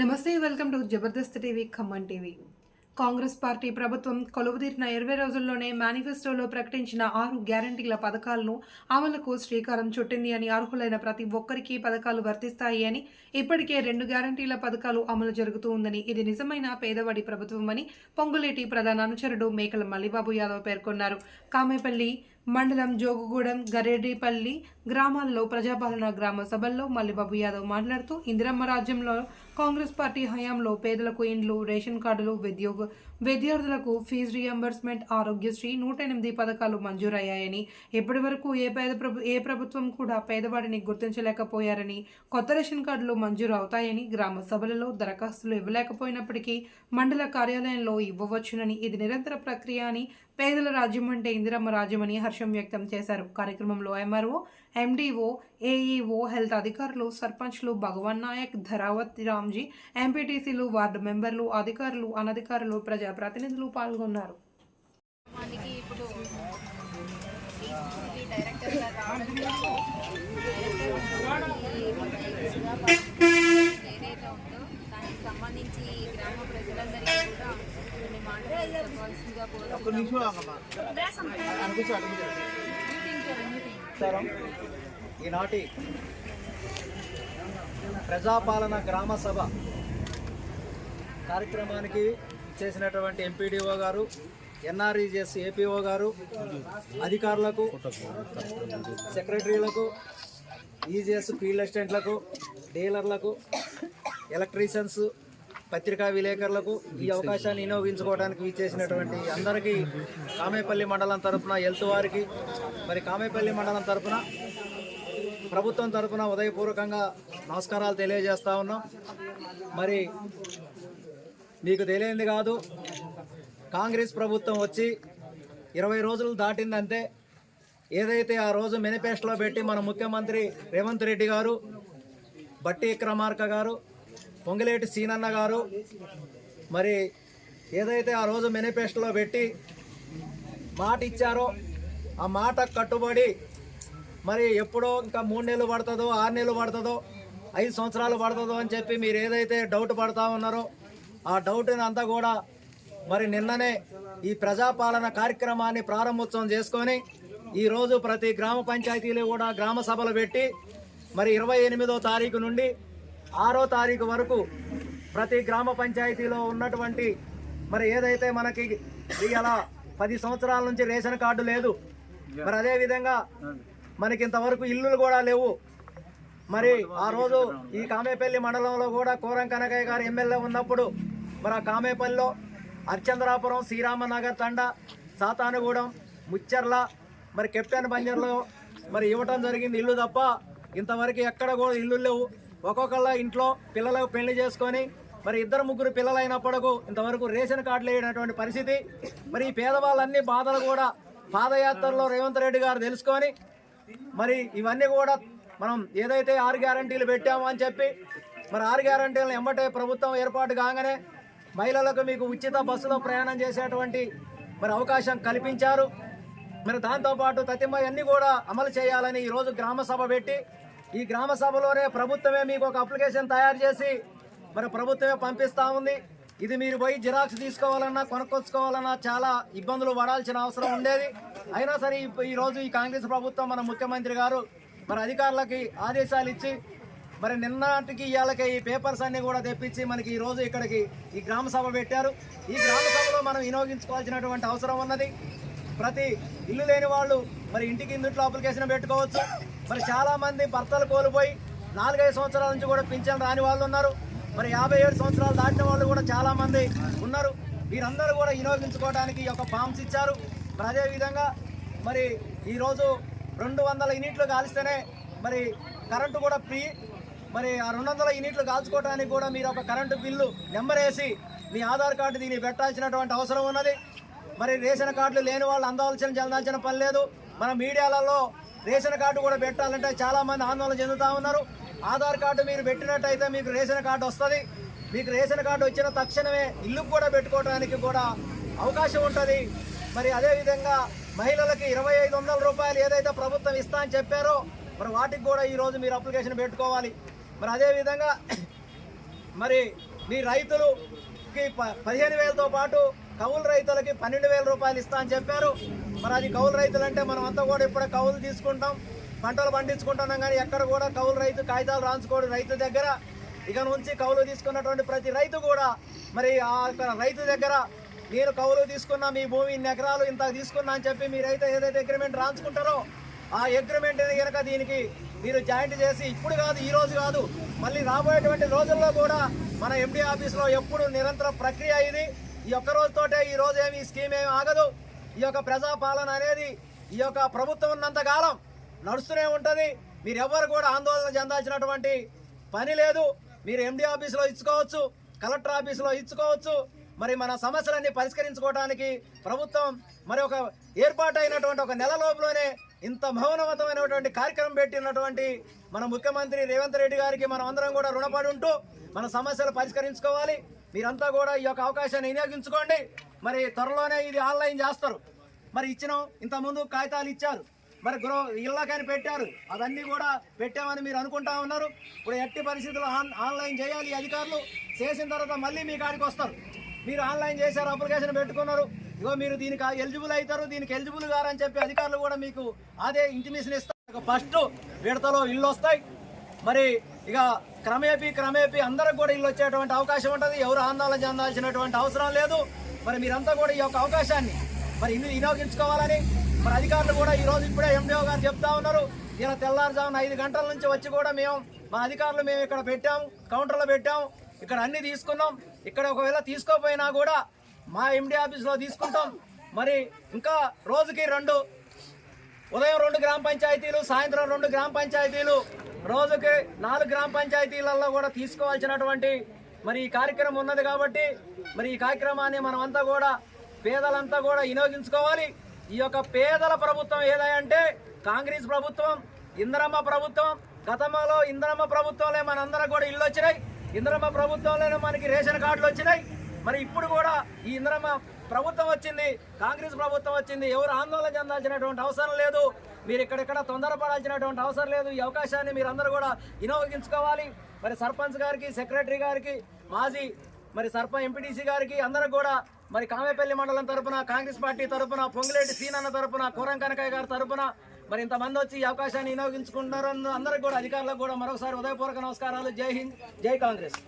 నమస్తే welcome to Jabardasth TV Khammam TV. Congress party ప్రభుత్వం కొలువుదీరిన ఇరవై రోజుల్లోనే మేనిఫెస్టోలో ప్రకటించిన ఆరు గ్యారంటీల పథకాలను అమలుకు శ్రీకారం చుట్టింది అని అర్హులైన ప్రతి ఒక్కరికి పథకాలు వర్తిస్తాయి అని ఇప్పటికే రెండు గ్యారంటీల పథకాలు అమలు జరుగుతూ ఉందని ఇది నిజమైన పేదవాడి ప్రభుత్వం అని పొంగులేటి ప్రధాన అనుచరుడు మేకల మల్లిబాబు యాదవ్ పేర్కొన్నారు. కామేపల్లి మండలం జోగుగూడెం గరేడిపల్లి గ్రామాల్లో ప్రజాపాలన గ్రామ సభల్లో మల్లిబాబు యాదవ్ మాట్లాడుతూ ఇందిరమ్మ రాజ్యంలో కాంగ్రెస్ పార్టీ హయాంలో పేదలకు ఇండ్లు రేషన్ కార్డులు విద్యోగ విద్యార్థులకు ఫీజు రియంబర్స్మెంట్ ఆరోగ్యశ్రీ నూట ఎనిమిది పథకాలు మంజూరయ్యాయని ఇప్పటి వరకు ఏ పేద ప్రభు ఏ ప్రభుత్వం కూడా పేదవాడిని గుర్తించలేకపోయారని కొత్త రేషన్ కార్డులు మంజూరు అవుతాయని గ్రామ సభలలో దరఖాస్తులు ఇవ్వలేకపోయినప్పటికీ మండల కార్యాలయంలో ఇవ్వవచ్చునని ఇది నిరంతర ప్రక్రియ అని పేదల రాజ్యం అంటే ఇందిరమ్మ రాజ్యం అని హర్షం వ్యక్తం చేశారు. కార్యక్రమంలో ఎంఆర్ఓ ఎండీఓ ఏఈఓ హెల్త్ అధికారులు సర్పంచ్లు భగవాన్ నాయక్ ధరావత్ రామ్జీ ఎంపీటీసీలు వార్డు మెంబర్లు అధికారులు అనధికారులు ప్రజాప్రతినిధులు పాల్గొన్నారు. మనకి ఇప్పుడు డైరెక్టర్ ఏదైతే ఉందో దానికి సంబంధించి గ్రామ ప్రజలందరికీ కూడా కొన్ని మాటలు చెప్పవలసిందిగా ఈనాటి ప్రజాపాలన గ్రామ సభ కార్యక్రమానికి చేసినటువంటి ఎంపీడీఓ గారు ఎన్ఆర్ఈజెస్ ఏపీఓ గారు అధికారులకు సెక్రటరీలకు ఈజీఎస్ ఫీల్డ్ అసిస్టెంట్లకు డీలర్లకు ఎలక్ట్రీషియన్స్ పత్రికా విలేకరులకు ఈ అవకాశాన్ని వినియోగించుకోవడానికి ఇచ్చేసినటువంటి అందరికీ కామేపల్లి మండలం తరపున హెల్త్ వారికి మరి కామేపల్లి మండలం తరపున ప్రభుత్వం తరపున ఉదయపూర్వకంగా నమస్కారాలు తెలియజేస్తా ఉన్నాం. మరి మీకు తెలియంది కాదు కాంగ్రెస్ ప్రభుత్వం వచ్చి ఇరవై రోజులు దాటిందంటే ఏదైతే ఆ రోజు మేనిఫెస్టోలో పెట్టి మన ముఖ్యమంత్రి రేవంత్ రెడ్డి గారు బట్టి క్రమార్క గారు పొంగిలేటి సీనన్న గారు మరి ఏదైతే ఆ రోజు మేనిఫెస్టోలో పెట్టి మాట ఇచ్చారో ఆ మాట కట్టుబడి మరి ఎప్పుడో ఇంకా మూడు నెలలు పడుతుందో ఆరు నెలలు పడుతుందో ఐదు సంవత్సరాలు పడుతుందో అని చెప్పి మీరు ఏదైతే డౌట్ పడతా ఉన్నారో ఆ డౌట్ని అంతా కూడా మరి నిన్ననే ఈ ప్రజాపాలన కార్యక్రమాన్ని ప్రారంభోత్సవం చేసుకొని ఈరోజు ప్రతి గ్రామ పంచాయతీలు కూడా గ్రామ సభలు పెట్టి మరి ఇరవై ఎనిమిదో తారీఖు నుండి ఆరో తారీఖు వరకు ప్రతి గ్రామ పంచాయతీలో ఉన్నటువంటి మరి ఏదైతే మనకి ఇలా పది సంవత్సరాల నుంచి రేషన్ కార్డు లేదు మరి అదే విధంగా మనకి ఇంతవరకు ఇల్లులు కూడా లేవు. మరి ఆ రోజు ఈ కామేపల్లి మండలంలో కూడా కోరం కనకయ్య గారు ఎమ్మెల్యే ఉన్నప్పుడు మరి ఆ కామేపల్లిలో అర్చంద్రాపురం శ్రీరామనగర్ తండ సాతానుగూడెం ముచ్చర్ల మరి కెప్టెన్ బంజర్లో మరి ఇవ్వటం జరిగింది ఇల్లు తప్ప ఇంతవరకు ఎక్కడ కూడా ఇల్లు లేవు. ఒక్కొక్కళ్ళ ఇంట్లో పిల్లలకు పెళ్ళి చేసుకొని మరి ఇద్దరు ముగ్గురు పిల్లలు ఇంతవరకు రేషన్ కార్డులు లేనటువంటి పరిస్థితి. మరి ఈ పేదవాళ్ళన్ని బాధలు కూడా పాదయాత్రలో రేవంత్ రెడ్డి గారు తెలుసుకొని మరి ఇవన్నీ కూడా మనం ఏదైతే ఆరు గ్యారంటీలు పెట్టామో అని చెప్పి మరి ఆరు గ్యారంటీలను ఎమ్మటే ప్రభుత్వం ఏర్పాటు కాగానే మహిళలకు మీకు ఉచిత బస్సులో ప్రయాణం చేసేటువంటి మరి అవకాశం కల్పించారు. మరి దాంతోపాటు తతిమ అన్నీ కూడా అమలు చేయాలని ఈరోజు గ్రామ సభ పెట్టి ఈ గ్రామ సభలోనే ప్రభుత్వమే మీకు ఒక అప్లికేషన్ తయారు చేసి మరి ప్రభుత్వమే పంపిస్తూ ఉంది. ఇది మీరు పోయి జిరాక్స్ తీసుకోవాలన్నా కొనుక్కొచ్చుకోవాలన్నా చాలా ఇబ్బందులు పడాల్సిన అవసరం ఉండేది. అయినా సరే ఈరోజు ఈ కాంగ్రెస్ ప్రభుత్వం మన ముఖ్యమంత్రి గారు మరి అధికారులకి ఆదేశాలు ఇచ్చి మరి నిన్నటికి ఇవాళకి ఈ పేపర్స్ అన్ని కూడా తెప్పించి మనకి ఈ రోజు ఇక్కడికి ఈ గ్రామ సభ పెట్టారు. ఈ గ్రామ సభలో మనం వినియోగించుకోవాల్సినటువంటి అవసరం ఉన్నది. ప్రతి ఇల్లు లేని వాళ్ళు మరి ఇంటికి ఇందుట్లో అప్లికేషన్ పెట్టుకోవచ్చు. మరి చాలా మంది భర్తలు కోల్పోయి నాలుగైదు సంవత్సరాల నుంచి కూడా పింఛన్ రాని వాళ్ళు ఉన్నారు. మరి యాభై ఏడు సంవత్సరాలు దాటిన వాళ్ళు కూడా చాలా మంది ఉన్నారు. వీరందరూ కూడా వినియోగించుకోవడానికి ఈ యొక్క ఫామ్స్ ఇచ్చారు. మరి అదేవిధంగా మరి ఈరోజు రెండు వందల యూనిట్లు కాల్స్తేనే మరి కరెంటు కూడా ఫ్రీ. మరి ఆ రెండు వందల యూనిట్లు కాల్చుకోవడానికి కూడా మీరు ఒక కరెంటు బిల్లు నెంబర్ వేసి మీ ఆధార్ కార్డు దీన్ని పెట్టాల్సినటువంటి అవసరం ఉన్నది. మరి రేషన్ కార్డులు లేని వాళ్ళు అందవలసిన చెందాల్సిన పని లేదు. మన మీడియాలలో రేషన్ కార్డు కూడా పెట్టాలంటే చాలామంది ఆందోళన చెందుతూ ఉన్నారు. ఆధార్ కార్డు మీరు పెట్టినట్టయితే మీకు రేషన్ కార్డు వస్తుంది. మీకు రేషన్ కార్డు వచ్చిన తక్షణమే ఇల్లు కూడా పెట్టుకోవడానికి కూడా అవకాశం ఉంటుంది. మరి అదేవిధంగా మహిళలకి ఇరవై ఐదు వందల రూపాయలు ఏదైతే ప్రభుత్వం ఇస్తా అని చెప్పారో మరి వాటికి కూడా ఈరోజు మీరు అప్లికేషన్ పెట్టుకోవాలి. మరి అదేవిధంగా మరి మీ రైతులుకి ప- పదిహేను వేలతో పాటు కౌలు రైతులకి పన్నెండు వేల రూపాయలు ఇస్తా అని చెప్పారు. మరి అది కౌలు రైతులు అంటే మనం అంతా కూడా ఇప్పుడు కౌలు తీసుకుంటాం. పంటలు పండించుకుంటున్నాం కానీ ఎక్కడ కూడా కౌలు రైతు కాగితాలు రాంచుకోడు రైతు దగ్గర. ఇక నుంచి కౌలు తీసుకున్నటువంటి ప్రతి రైతు కూడా మరి ఆ యొక్క రైతు దగ్గర నేను కౌలు తీసుకున్నా మీ భూమి ఇన్ని ఎకరాలు ఇంత తీసుకున్నా అని చెప్పి మీరైతే ఏదైతే అగ్రిమెంట్ రాంచుకుంటారో ఆ అగ్రిమెంట్ కనుక దీనికి మీరు జాయింట్ చేసి ఇప్పుడు కాదు ఈ రోజు కాదు మళ్ళీ రాబోయేటువంటి రోజుల్లో కూడా మన ఎండి ఆఫీస్లో ఎప్పుడు నిరంతర ప్రక్రియ ఇది. ఈ ఒక్క రోజుతోటే ఈ రోజు ఏమి ఈ స్కీమ్ ఏమి ఆగదు. ఈ యొక్క ప్రజాపాలన అనేది ఈ యొక్క ప్రభుత్వం ఉన్నంత కాలం నడుస్తూనే ఉంటుంది. మీరు ఎవరు కూడా ఆందోళన చెందాల్సినటువంటి పని లేదు. మీరు ఎండి ఆఫీసులో ఇచ్చుకోవచ్చు కలెక్టర్ ఆఫీసులో ఇచ్చుకోవచ్చు. మరి మన సమస్యలన్నీ పరిష్కరించుకోవడానికి ప్రభుత్వం మరి ఒక ఏర్పాటైనటువంటి ఒక నెల లోపులోనే ఇంత మౌనవతమైనటువంటి కార్యక్రమం పెట్టినటువంటి మన ముఖ్యమంత్రి రేవంత్ రెడ్డి గారికి మనం అందరం కూడా రుణపడి ఉంటూ మన సమస్యలు పరిష్కరించుకోవాలి. మీరంతా కూడా ఈ యొక్క అవకాశాన్ని వినియోగించుకోండి. మరి త్వరలోనే ఇది ఆన్లైన్ చేస్తారు. మరి ఇచ్చినాం ఇంతకుముందు కాగితాలు ఇచ్చారు. మరి గృహ ఇళ్ళకని పెట్టారు. అవన్నీ కూడా పెట్టామని మీరు అనుకుంటా ఉన్నారు. ఇప్పుడు ఎట్టి పరిస్థితుల్లో ఆన్ ఆన్లైన్ చేయాలి అధికారులు. చేసిన తర్వాత మళ్ళీ మీ కాడికి వస్తారు. మీరు ఆన్లైన్ చేశారు అప్లికేషన్ పెట్టుకున్నారు. ఇగో మీరు దీనికి ఎలిజిబుల్ అవుతారు దీనికి ఎలిజిబుల్ గారని చెప్పి అధికారులు కూడా మీకు అదే ఇంటిమేషన్ ఇస్తారు. ఫస్ట్ విడతలో ఇల్లు వస్తాయి. మరి ఇక క్రమేపీ క్రమేపీ అందరికి కూడా ఇల్లు వచ్చేటువంటి అవకాశం ఉంటుంది. ఎవరు ఆందోళన చెందాల్సినటువంటి అవసరం లేదు. మరి మీరంతా కూడా ఈ యొక్క అవకాశాన్ని మరి ఇన్ని వినియోగించుకోవాలని మరి అధికారులు కూడా ఈరోజు ఇప్పుడే ఎండిఓ గారు చెప్తా ఉన్నారు. ఇలా తెల్లారుజామున ఐదు గంటల నుంచి వచ్చి కూడా మేము మా అధికారులు మేము ఇక్కడ పెట్టాము కౌంటర్లో పెట్టాము ఇక్కడ అన్నీ తీసుకున్నాం. ఇక్కడ ఒకవేళ తీసుకోపోయినా కూడా మా ఎండి ఆఫీస్లో తీసుకుంటాం. మరి ఇంకా రోజుకి రెండు ఉదయం రెండు గ్రామ పంచాయతీలు సాయంత్రం రెండు గ్రామ పంచాయతీలు రోజుకి నాలుగు గ్రామ పంచాయతీలలో కూడా తీసుకోవాల్సినటువంటి మరి ఈ కార్యక్రమం ఉన్నది కాబట్టి మరి ఈ కార్యక్రమాన్ని మనమంతా కూడా పేదలంతా కూడా వినియోగించుకోవాలి. ఈ యొక్క పేదల ప్రభుత్వం ఏదంటే కాంగ్రెస్ ప్రభుత్వం ఇంద్రమ్మ ప్రభుత్వం గతంలో ఇంద్రమ్మ ప్రభుత్వంలో మనందరం కూడా ఇల్లు వచ్చినాయి. ఇంద్రమ్మ ప్రభుత్వంలోనే మనకి రేషన్ కార్డులు వచ్చినాయి. మరి ఇప్పుడు కూడా ఈ ఇంద్రమ్మ ప్రభుత్వం వచ్చింది కాంగ్రెస్ ప్రభుత్వం వచ్చింది ఎవరు ఆందోళన చెందాల్సినటువంటి అవసరం లేదు. మీరు ఇక్కడెక్కడ తొందరపడాల్సినటువంటి అవసరం లేదు. ఈ అవకాశాన్ని మీరందరూ కూడా వినియోగించుకోవాలి. మరి సర్పంచ్ గారికి సెక్రటరీ గారికి మాజీ మరి సర్పంచ్ ఎంపీటీసీ గారికి అందరూ కూడా మరి కామేపల్లి మండలం తరపున కాంగ్రెస్ పార్టీ తరపున పొంగులేటి సీనన్న తరపున కోరం కనకయ్య గారి తరపున మరి ఇంతమంది వచ్చి ఈ అవకాశాన్ని వినియోగించుకుంటున్నారు. అందరికి కూడా అధికారులకు కూడా మరొకసారి ఉదయపూర్వక నమస్కారాలు. జై హింద్ జై కాంగ్రెస్.